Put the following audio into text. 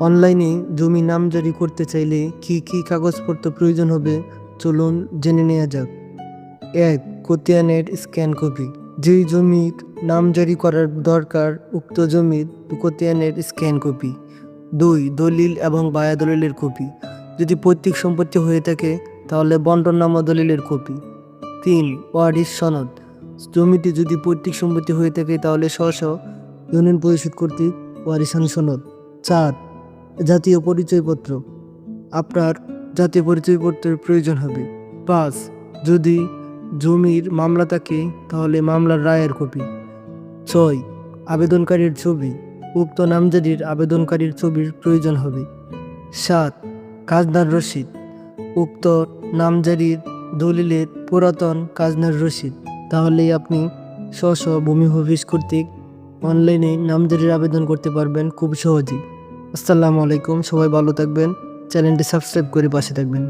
অনলাইনে জমি নামজারি করতে চাইলে কি কি কাগজপত্র প্রয়োজন হবে? চলুন জেনে নেওয়া যাক। এক কোতিয়ানের স্ক্যান কপি যেই জমির নামজারি করার দরকার, উক্ত জমির কোতিয়ানের স্ক্যান কপি দুই, দলিল এবং বায়া দলিলের কপি যদি পৈতৃক সম্পত্তি হয়ে থাকে, তাহলে বন্টননামা দলিলের কপি তিন, ওয়ারিশ সনদ। জমিটি যদি পৈতৃক সম্পত্তি হয়ে থাকে, তাহলে স্ব ইউনিয়ন পরিষদ কর্তৃক ওয়ারিশান সনদ। চার জাতীয় পরিচয়পত্র। আপনার জাতীয় পরিচয়পত্রের প্রয়োজন হবে। পাঁচ যদি জমির মামলা থাকে, তাহলে মামলার রায়ের কপি। ছয়। আবেদনকারীর ছবি। উক্ত নামজারির আবেদনকারীর ছবির প্রয়োজন হবে। সাত। খাজনার রসিদ। উক্ত নামজারির দলিলের পুরাতন খাজনার রসিদ। তাহলেই আপনি স্ব স্ব ভূমি অফিস কর্তৃক অনলাইনে নামজারির আবেদন করতে পারবেন খুব সহজেই। আসসালামু আলাইকুম সবাই ভালো থাকবেন। চ্যানেলটি সাবস্ক্রাইব করে পাশে থাকবেন।